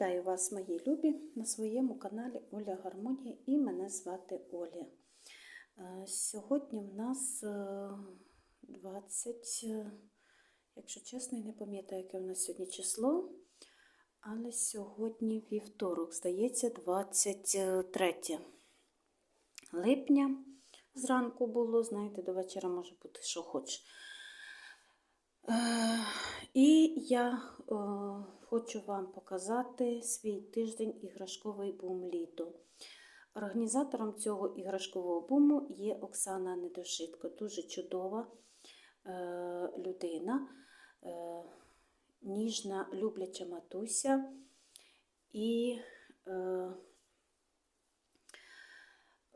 Вітаю вас, мої любі, на своєму каналі Оля Гармонія і мене звати Оля. Е, Сьогодні в нас е, 20, е, якщо чесно, я не пам'ятаю, яке в нас сьогодні число, але сьогодні вівторок, здається, 23 липня зранку було, знаєте, до вечора може бути, що хоч. Е, І я е, хочу вам показати свій тиждень іграшковий бум літо. Організатором цього іграшкового буму є Оксана Недошитко. Дуже чудова е, людина, е, ніжна, любляча матуся і е,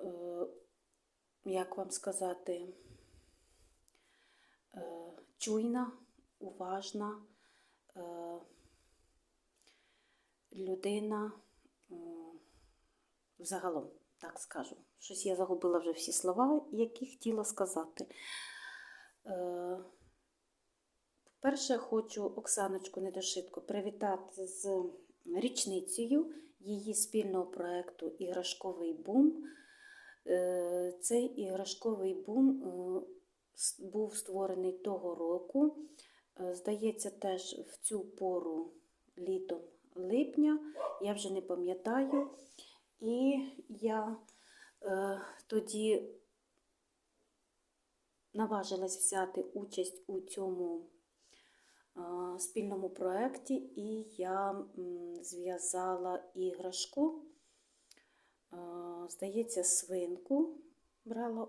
е, як вам сказати, е, чуйна, уважна е, людина е, загалом, так скажу. Щось я загубила вже всі слова, які хотіла сказати. Е, Перше, хочу Оксаночку Недошитко привітати з річницею її спільного проєкту Іграшковий бум. Е, Цей іграшковий бум е, був створений того року. Здається, теж в цю пору літом липня, я вже не пам'ятаю. І я е, тоді наважилась взяти участь у цьому е, спільному проєкті, і я зв'язала іграшку, е, здається, свинку брала,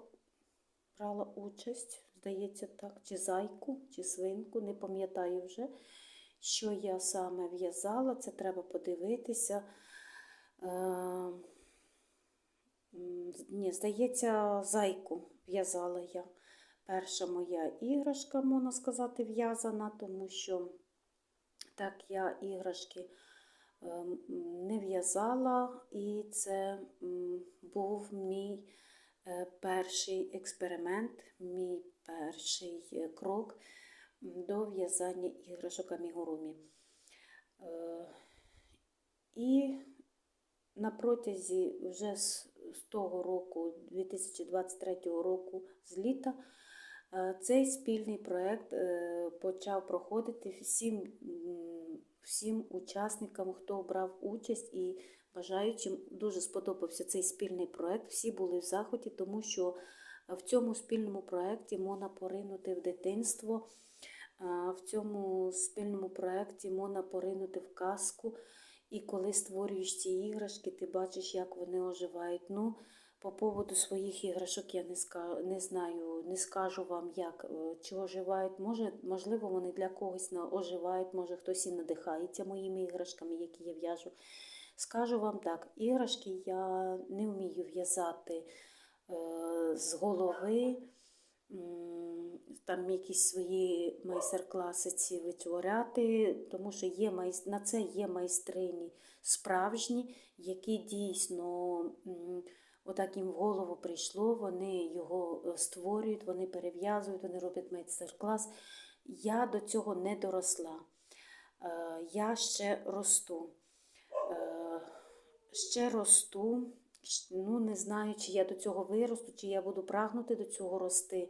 брала участь, здається, так, чи зайку, чи свинку, не пам'ятаю вже, що я саме в'язала, це треба подивитися. Е, Ні, здається, зайку в'язала я. Перша моя іграшка, можна сказати, в'язана, тому що так я іграшки ем, не в'язала, і це був мій е, перший експеримент, мій перший е, крок до в'язання іграшок амігурумі. Е, І на протязі вже з того року, 2023 року, з літа, е, цей спільний проєкт е, почав проходити всім, всім учасникам, хто брав участь і бажаючим дуже сподобався цей спільний проєкт. Всі були в заході, тому що в цьому спільному проєкті можна поринути в дитинство. В цьому спільному проєкті можна поринути в казку. І коли створюєш ці іграшки, ти бачиш, як вони оживають. Ну, по поводу своїх іграшок я не, ска... не знаю, не скажу вам, як е, чи оживають. Може, можливо, вони для когось оживають, може хтось і надихається моїми іграшками, які я в'яжу. Скажу вам так, іграшки я не вмію в'язати е, з голови. Там якісь свої майстер-класи ці витворяти, тому що є на це є майстрині справжні, які дійсно отак їм в голову прийшло, вони його е, створюють, вони перев'язують, вони роблять майстер-клас. Я до цього не доросла. Е, Я ще росту. Е, Ще росту. Ну, не знаю, чи я до цього виросту, чи я буду прагнути до цього рости.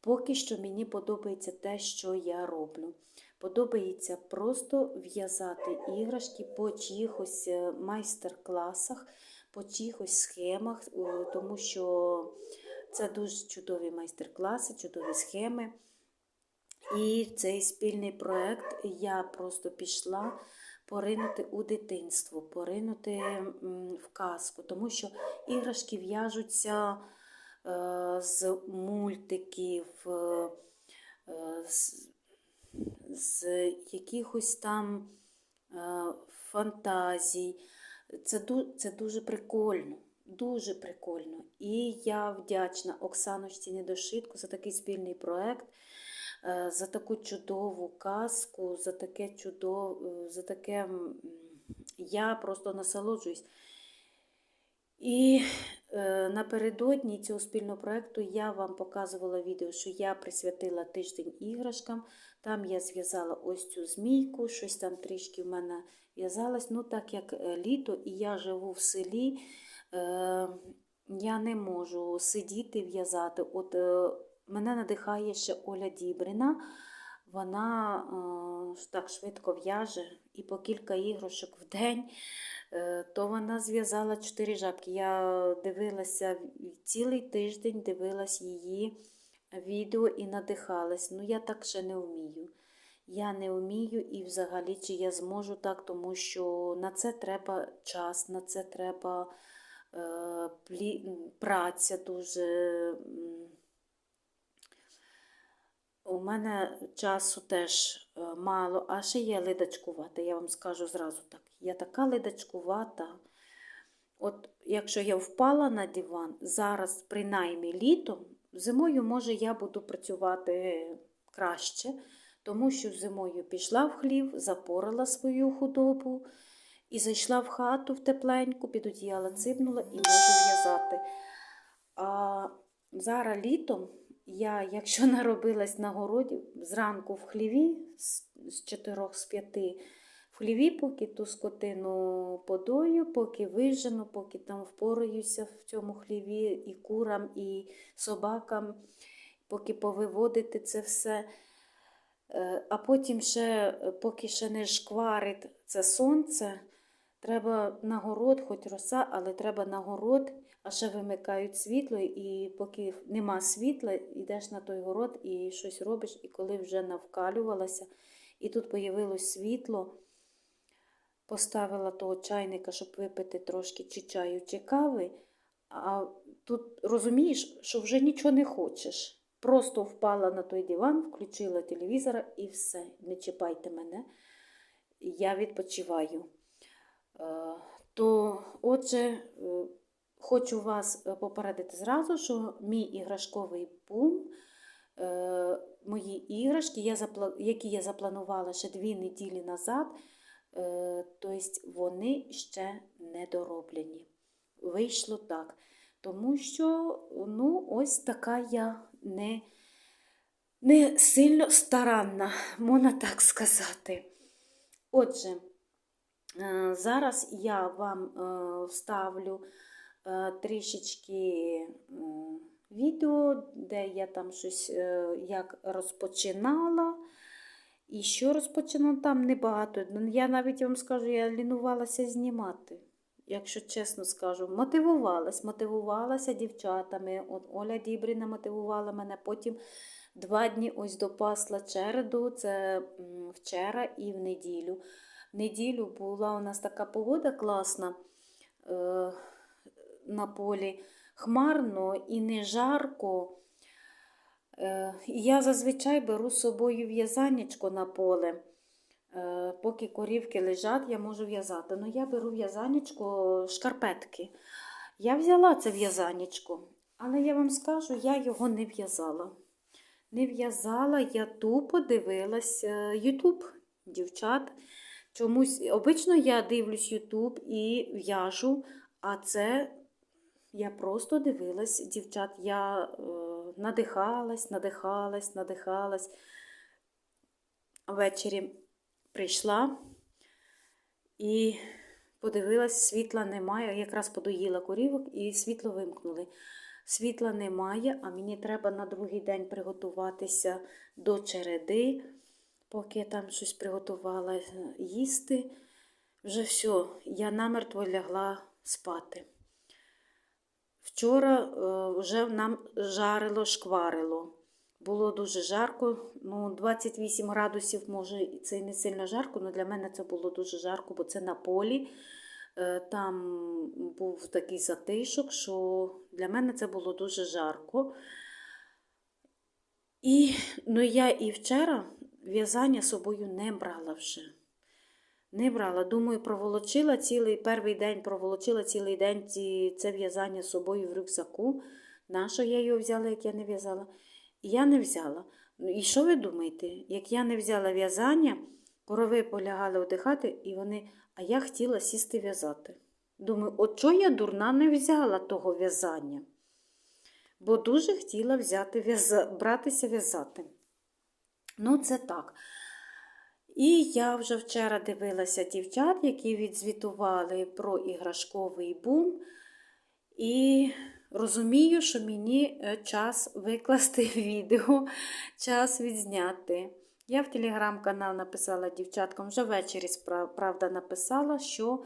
Поки що мені подобається те, що я роблю. Подобається просто в'язати іграшки по чиїхось е, майстер-класах, по чиїхось схемах, е, тому що це дуже чудові майстер-класи, чудові схеми. І цей спільний проєкт я просто пішла поринути у дитинство, поринути в казку, тому що іграшки в'яжуться е, з мультиків, е, е, з, якихось там фантазій. Це, дуже прикольно. Дуже прикольно. І я вдячна Оксаночці Недошитку за такий спільний проєкт, за таку чудову казку, за таке чудове, за таке. Я просто насолоджуюсь. І е, напередодні цього спільного проєкту я вам показувала відео, що я присвятила тиждень іграшкам. Там я зв'язала ось цю змійку, щось там трішки в мене в'язалось. Ну, так як е, літо і я живу в селі, е, я не можу сидіти в'язати. От е, мене надихає ще Оля Дібрина. Вона е, так швидко в'яже і по кілька іграшок в день. Е, то вона зв'язала чотири жабки. Я дивилася цілий тиждень, дивилась її відео і надихалась. Ну, я так ще не вмію. Я не вмію і взагалі чи я зможу так, тому що на це треба час, на це треба е, плі- праця дуже. У мене часу теж е, мало, а ще є ледачкувата, я вам скажу зразу так. Я така ледачкувата. От якщо я впала на диван, зараз, принаймні літом, зимою, може, я буду працювати краще, тому що зимою пішла в хлів, запорала свою худобу і зайшла в хату в тепленьку, під одіяло ципнула і можу в'язати. А зараз літом я, якщо наробилась на городі, зранку в хліві з- з 4 з 5 в хліві, поки ту скотину подою, поки вижену, поки там впораюся в цьому хліві і курам, і собакам, поки повиводити це все. Е, А потім ще, е, поки ще не шкварить це сонце, треба на город, хоч роса, але треба на город, а ще вимикають світло, і поки нема світла, йдеш на той город і щось робиш, і коли вже навкалювалася, і тут появилось світло, поставила того чайника, щоб випити трошки чи чаю, чи кави, а тут розумієш, що вже нічого не хочеш. Просто впала на той диван, включила телевізор і все. Не чіпайте мене. Я відпочиваю. Е, То, отже, е, хочу вас е, попередити зразу, що мій іграшковий бум, е, мої іграшки, які я запланувала ще дві неділі назад, е, тобто вони ще не дороблені. Вийшло так. Тому що, ну, ось така я не, не сильно старанна, можна так сказати. Отже, зараз я вам вставлю трішечки е, відео, де я там щось е, як розпочинала. І що розпочинала там небагато. Ну, Я навіть вам скажу, я лінувалася знімати. Якщо чесно скажу, мотивувалась, мотивувалася дівчатами. От Оля Дібріна мотивувала мене. Потім два дні ось допасла череду, це вчора і в неділю. В неділю була у нас така погода класна е, на полі. Хмарно і не жарко. Е, я зазвичай беру з собою в'язанечко на поле. Е, Поки корівки лежать, я можу в'язати. Ну, я беру в'язанечко шкарпетки. Я взяла це в'язанечко, але я вам скажу, я його не в'язала. Не в'язала, я тупо дивилась Ютуб дівчат. Чомусь, обично я дивлюсь Ютуб і в'яжу, а це я просто дивилась дівчат. Я е, надихалась, надихалась, надихалась. Ввечері прийшла і подивилась, світла немає. Якраз подоїла корівок і світло вимкнули. Світла немає, а мені треба на другий день приготуватися до череди, поки я там щось приготувала їсти. Вже все, я намертво лягла спати. Вчора е, вже нам жарило, шкварило. Було дуже жарко, ну 28 градусів, може, це і не сильно жарко, але для мене це було дуже жарко, бо це на полі. Е, Там був такий затишок, що для мене це було дуже жарко. І ну, я і вчора в'язання собою не брала вже. Не брала. Думаю, проволочила цілий перший день, проволочила цілий день ці, це в'язання з собою в рюкзаку. Нащо я його взяла, як я не в'язала? Я не взяла. І що ви думаєте? Як я не взяла в'язання, корови полягали одихати, і вони, а я хотіла сісти в'язати. Думаю, от чого я дурна не взяла того в'язання? Бо дуже хотіла взяти в'яза... братися в'язати. Ну, це так. І я вже вчора дивилася дівчат, які відзвітували про іграшковий бум. І розумію, що мені е, час викласти відео, час відзняти. Я в телеграм-канал написала дівчаткам, вже ввечері, правда, написала, що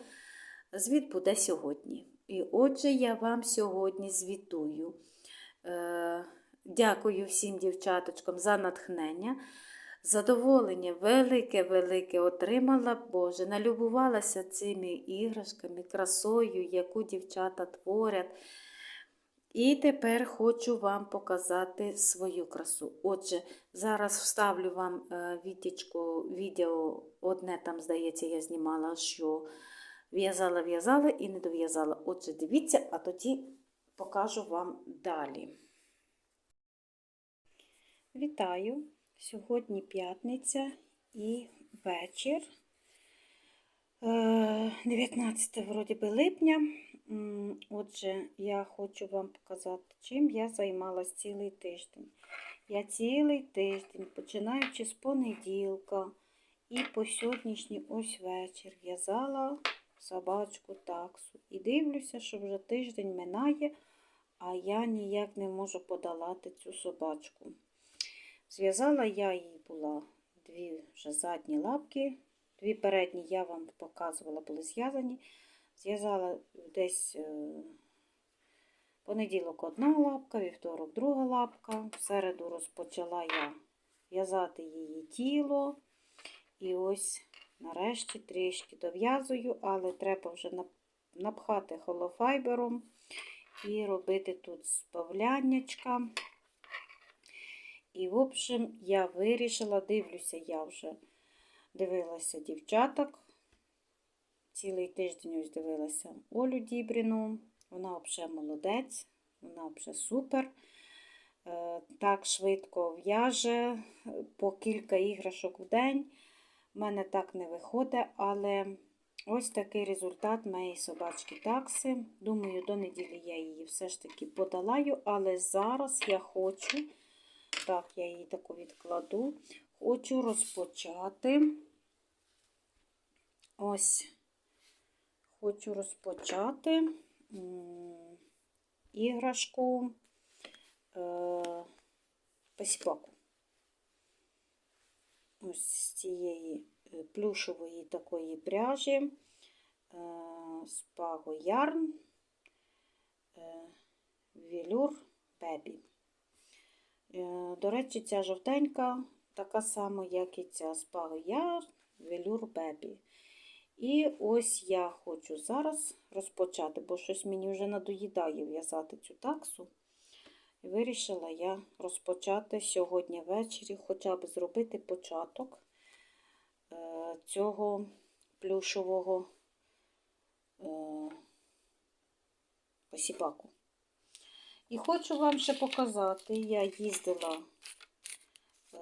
звіт буде сьогодні. І отже, я вам сьогодні звітую. Е, Дякую всім дівчаточкам за натхнення. Задоволення велике-велике отримала, Боже, налюбувалася цими іграшками, красою, яку дівчата творять. І тепер хочу вам показати свою красу. Отже, зараз вставлю вам е, відтічку, відео, одне там, здається, я знімала, що в'язала, в'язала і не дов'язала. Отже, дивіться, а тоді покажу вам далі. Вітаю! Сьогодні п'ятниця і вечір. Е, 19 вроді би липня. Отже, я хочу вам показати, чим я займалась цілий тиждень. Я цілий тиждень, починаючи з понеділка і по сьогоднішній ось вечір, в'язала собачку таксу. І дивлюся, що вже тиждень минає, а я ніяк не можу подолати цю собачку. Зв'язала я їй була дві вже задні лапки, дві передні я вам показувала, були зв'язані. Зв'язала десь е, понеділок одна лапка, вівторок друга лапка. В середу розпочала я в'язати її тіло. І ось нарешті трішки дов'язую, але треба вже напхати холофайбером і робити тут збавляннячка. І, в общем, я вирішила, дивлюся, я вже дивилася дівчаток. Цілий тиждень ось дивилася Олю Дібріну. Вона взагалі молодець, вона взагалі супер. Е, Так швидко в'яже по кілька іграшок в день. У мене так не виходить, але ось такий результат моєї собачки такси. Думаю, до неділі я її все ж таки подолаю, але зараз я хочу. Так, я її таку відкладу. Хочу розпочати. Ось, хочу розпочати іграшку е, посіпаку. Ось з цієї е, плюшової такої пряжі, е, спаго ярн, велюр бебі. Е, До речі, ця жовтенька така сама, як і ця яр, велюр бебі. І ось я хочу зараз розпочати, бо щось мені вже надоїдає в'язати цю таксу. Вирішила я розпочати сьогодні ввечері, хоча б зробити початок е, цього плюшового е, посіпаку. І хочу вам ще показати, я їздила е,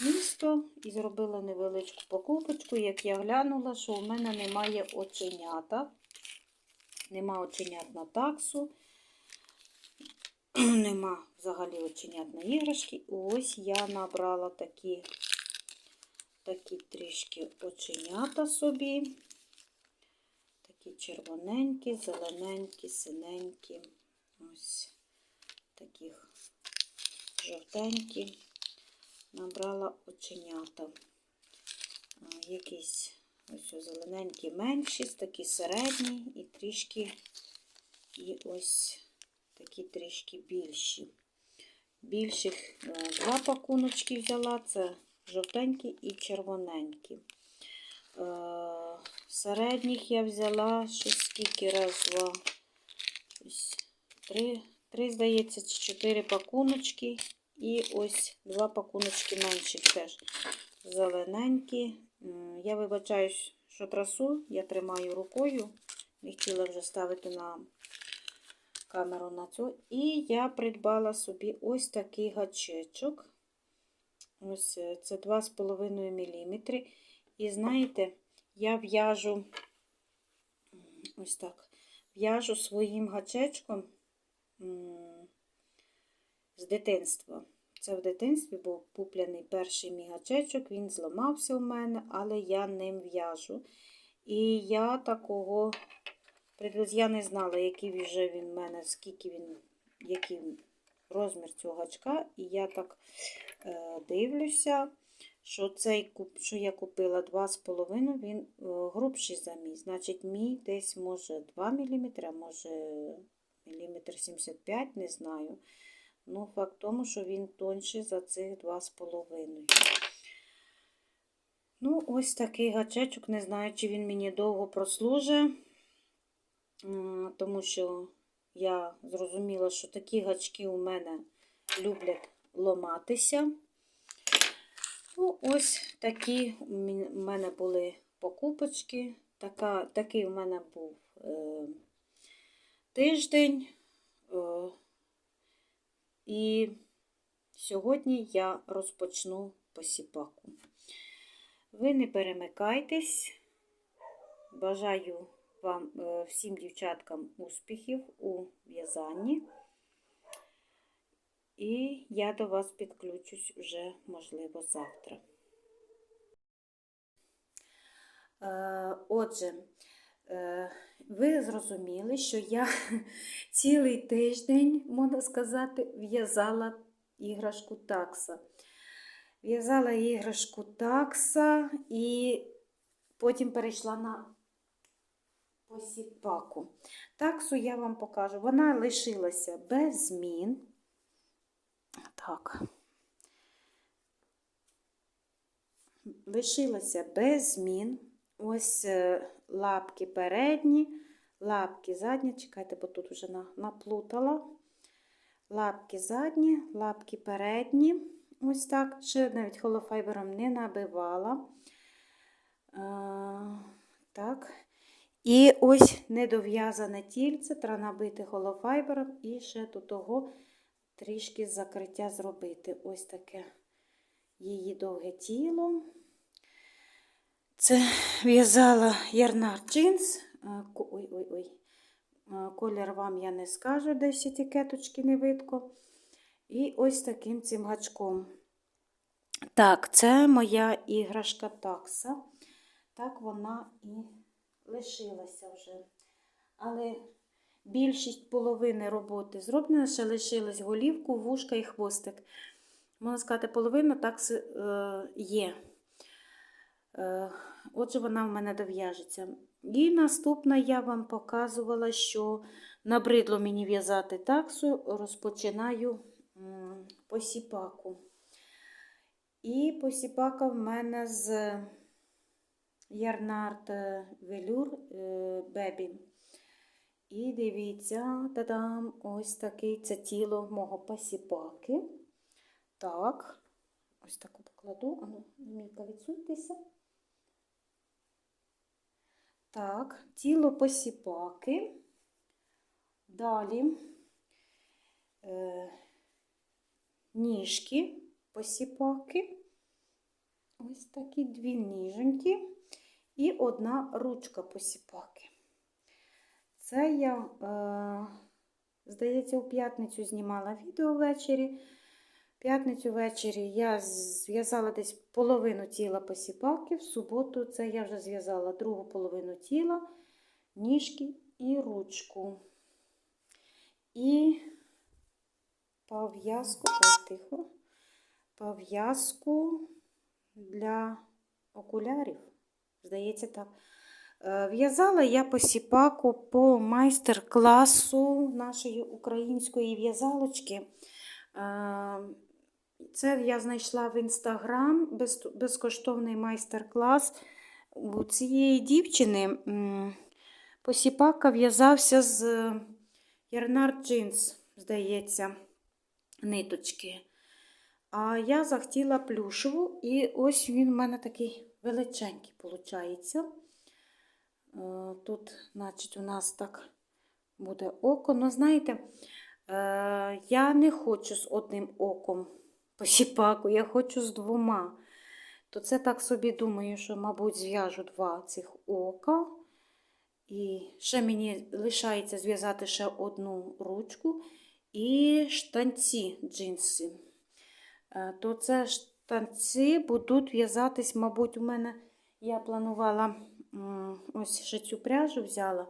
в місто і зробила невеличку покупочку, як я глянула, що у мене немає оченята. Нема оченят на таксу, нема взагалі оченят на іграшки. Ось я набрала такі, такі трішки оченята собі. Такі червоненькі, зелененькі, синенькі. Ось таких жовтенькі. Набрала оченята. Якісь ось зелененькі менші, такі середні і трішки, і ось такі трішки більші. Більших е, два пакуночки взяла, це жовтенькі і червоненькі. Е, Середніх я взяла щось скільки раз, два, ось три, три, здається, чи чотири пакуночки. І ось два пакуночки менших теж зелененькі. Я вибачаюсь, що трасу я тримаю рукою. Не хотіла вже ставити на камеру на цю. І я придбала собі ось такий гачечок. Ось е, це 2,5 мм. І знаєте, я в'яжу ось так. в'яжу своїм гачечком з дитинства. Це в дитинстві був куплений перший мій гачечок, він зламався у мене, але я ним в'яжу. І я такого, я не знала, який вже він в мене, скільки він, який розмір цього гачка. І я так е, дивлюся, що цей, що я купила 2,5, він е, грубший за мій. Значить, мій десь може 2 мм, може міліметр 75, не знаю. Ну, факт тому, що він тонший за цих 2,5. Ну, ось такий гачечок. Не знаю, чи він мені довго прослужить, тому що я зрозуміла, що такі гачки у мене люблять ломатися. Ну, ось такі у мене були покупочки. Така, такий у мене був е, тиждень. Е, і сьогодні я розпочну посіпаку. Ви не перемикайтесь. Бажаю вам е, всім дівчаткам успіхів у в'язанні. І я до вас підключусь вже, можливо, завтра. Е, Отже, ви зрозуміли, що я цілий тиждень, можна сказати, в'язала іграшку такса. В'язала іграшку такса і потім перейшла на посіпаку. Таксу я вам покажу. Вона лишилася без змін. Так. Лишилася без змін. Ось е, лапки передні, лапки задні. Чекайте, бо тут вже наплутала. Лапки задні, лапки передні. Ось так. Ще навіть холофайбером не набивала. Так. І ось недов'язане тільце, треба набити холофайбером і ще до того трішки закриття зробити. Ось таке її довге тіло. Це в'язала ярнар джинс. Ой-ой-ой. Колір вам я не скажу, десь етикеточки не видко. І ось таким цим гачком. Так, це моя іграшка такса. Так вона і лишилася вже. Але більшість половини роботи зроблена, ще лишилась голівку, вушка і хвостик. Можна сказати, половина такси е, є. Е, Отже, вона в мене дов'яжеться. І наступна я вам показувала, що набридло мені в'язати таксу, розпочинаю посіпаку. І посіпака в мене з Ярнард Велюр Бебі. І дивіться, та-дам, ось такий це тіло мого посіпаки. Так, ось таку покладу. Ану, Міка, відсуньтеся. Так, тіло посіпаки. Далі е, ніжки посіпаки. Ось такі дві ніженьки і одна ручка посіпаки. Це я, е, здається, у п'ятницю знімала відео ввечері. П'ятницю ввечері я зв'язала десь половину тіла посіпаки. В суботу це я вже зв'язала другу половину тіла, ніжки і ручку. І пов'язку, тихо, пов'язку для окулярів. Здається, так. Е, В'язала я посіпаку по майстер-класу нашої української в'язалочки. Е, Це я знайшла в інстаграм без, безкоштовний майстер-клас. У цієї дівчини посіпака в'язався з Ярнар Джинс, здається, ниточки. А я захотіла плюшеву, і ось він в мене такий величенький, виходить. Тут, значить, у нас так буде око. Ну, знаєте, е, я не хочу з одним оком посіпаку, я хочу з двома. То це так собі думаю, що, мабуть, зв'яжу два цих ока. І ще мені лишається зв'язати ще одну ручку і штанці джинси. Е, То це штанці будуть в'язатись, мабуть, у мене я планувала ось ще цю пряжу взяла.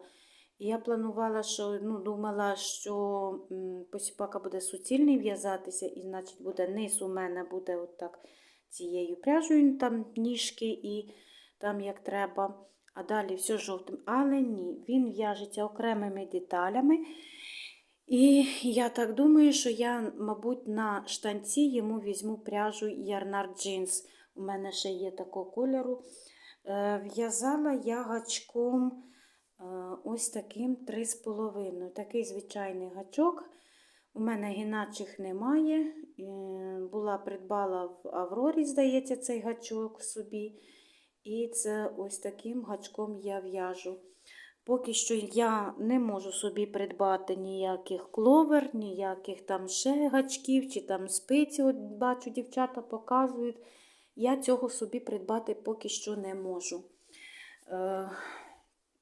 Я планувала, що ну, думала, що посіпака буде суцільний в'язатися, і значить буде низ у мене буде отак цією пряжею, там ніжки і там як треба, а далі все жовтим. Але ні, він в'яжеться окремими деталями. І я так думаю, що я, мабуть, на штанці йому візьму пряжу Ярнар Джинс. У мене ще є такого кольору. Е, В'язала я гачком ось таким 3,5. Такий звичайний гачок. У мене гіначих немає. Е, Була придбала в Аврорі, здається, цей гачок собі. І це ось таким гачком я в'яжу. Поки що я не можу собі придбати ніяких кловер, ніяких там ще гачків чи там спиці. От бачу, дівчата показують. Я цього собі придбати поки що не можу.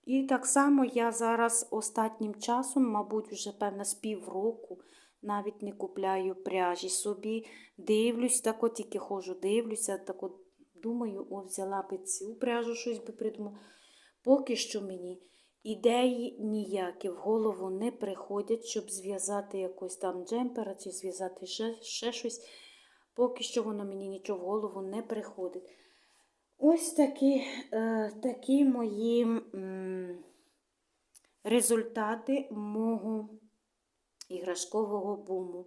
І так само я зараз останнім часом, мабуть, вже певно з півроку навіть не купляю пряжі собі. Дивлюсь, так от тільки ходжу, дивлюся, так от думаю, о, взяла би цю пряжу, щось би придумала. Поки що мені ідеї ніякі в голову не приходять, щоб зв'язати якось там джемпера чи зв'язати ще, ще щось. Поки що воно мені нічого в голову не приходить. Ось такі, е, такі мої результати мого іграшкового буму.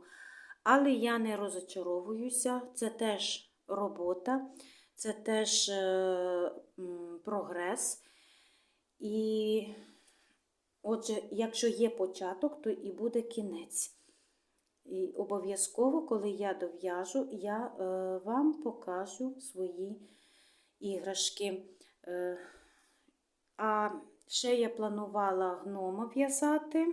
Але я не розочаровуюся, це теж робота, це теж е, прогрес. І, отже, якщо є початок, то і буде кінець. І обов'язково, коли я дов'яжу, я е, вам покажу свої іграшки. Е, а ще я планувала гнома в'язати.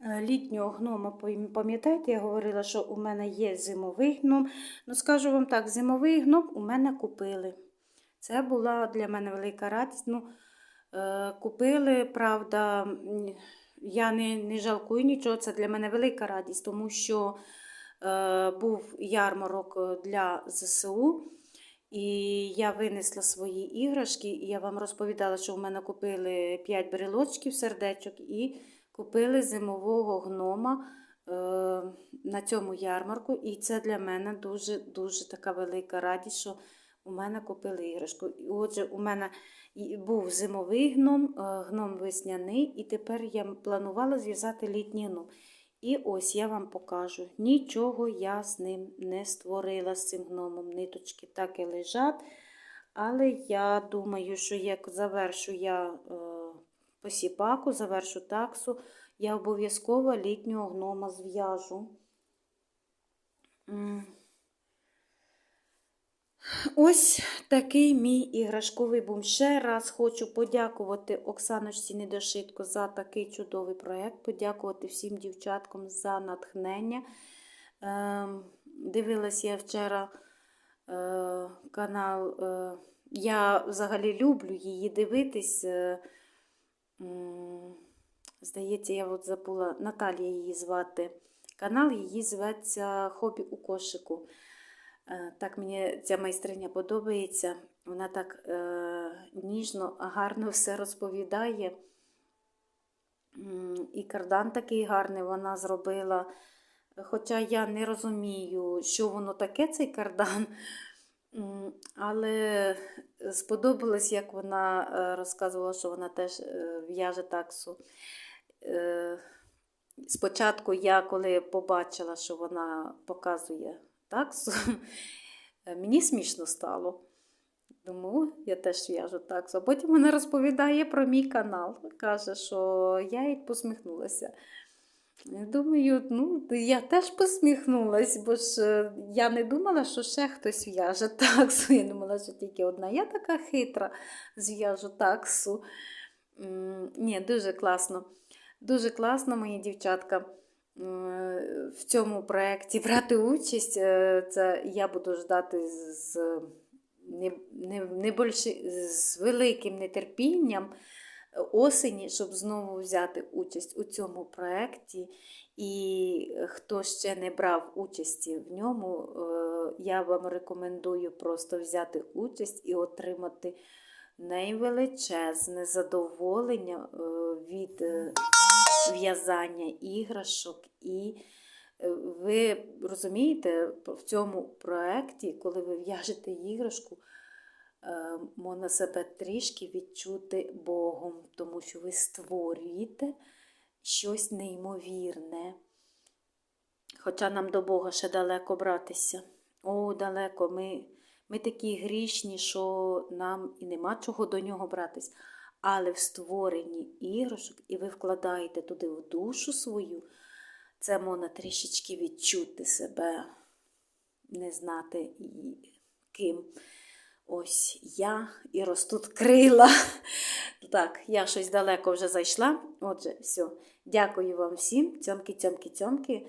Е, Літнього гнома, пам'ятаєте, я говорила, що у мене є зимовий гном. Ну, скажу вам так, зимовий гном у мене купили. Це була для мене велика радість. Ну, е, купили, правда, я не, не жалкую нічого, це для мене велика радість, тому що е, був ярмарок для ЗСУ. І я винесла свої іграшки, і я вам розповідала, що в мене купили 5 брелочків, сердечок і купили зимового гнома е, на цьому ярмарку. І це для мене дуже-дуже така велика радість, що у мене купили іграшку. І Отже, у мене був зимовий гном, е, гном весняний, і тепер я планувала зв'язати літній гном. І ось я вам покажу. Нічого я з ним не створила з цим гномом. Ниточки так і лежать. Але я думаю, що як завершу я е, посіпаку, завершу таксу, я обов'язково літнього гнома зв'яжу. Ось такий мій іграшковий бум. Ще раз хочу подякувати Оксаночці Недошитко за такий чудовий проєкт, подякувати всім дівчаткам за натхнення. Ем, Дивилась я вчора е, канал. е, Я взагалі люблю її дивитись. е, Здається, я от забула Наталія її звати. Канал її зветься Хобі у кошику. Е, Так мені ця майстриня подобається. Вона так е, ніжно, гарно все розповідає. І кардан такий гарний вона зробила. Хоча я не розумію, що воно таке, цей кардан. Але сподобалось, як вона е, розказувала, що вона теж е, в'яже таксу. Спочатку я, коли побачила, що вона показує таксу, мені смішно стало. Думаю, я теж в'яжу таксу. А потім вона розповідає про мій канал. Каже, що я їй посміхнулася. Думаю, ну, я теж посміхнулася, бо ж е, я не думала, що ще хтось в'яже таксу. Я думала, що тільки одна. Я така хитра зв'яжу таксу. Ні, дуже класно. Дуже класно, мої дівчатка, в цьому проєкті брати участь. Е, Це я буду ждати з, не, не, не більше, з великим нетерпінням. осені, щоб знову взяти участь у цьому проєкті. І хто ще не брав участі в ньому, е, я вам рекомендую просто взяти участь і отримати найвеличезне задоволення е, від е, в'язання іграшок. І е, ви розумієте, в цьому проєкті, коли ви в'яжете іграшку, е, можна себе трішки відчути Богом, тому що ви створюєте щось неймовірне. Хоча нам до Бога ще далеко братися. О, далеко. Ми, ми такі грішні, що нам і нема чого до нього братись. Але в створенні іграшок, і ви вкладаєте туди в душу свою, це можна трішечки відчути себе, не знати ким. Ось я і ростуть крила. Так, я щось далеко вже зайшла. Отже, все. Дякую вам всім. Цьомки, цьомки, цьомки.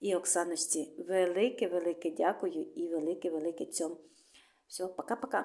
І Оксаночці велике-велике дякую і велике-велике цьом. Все, пока-пока.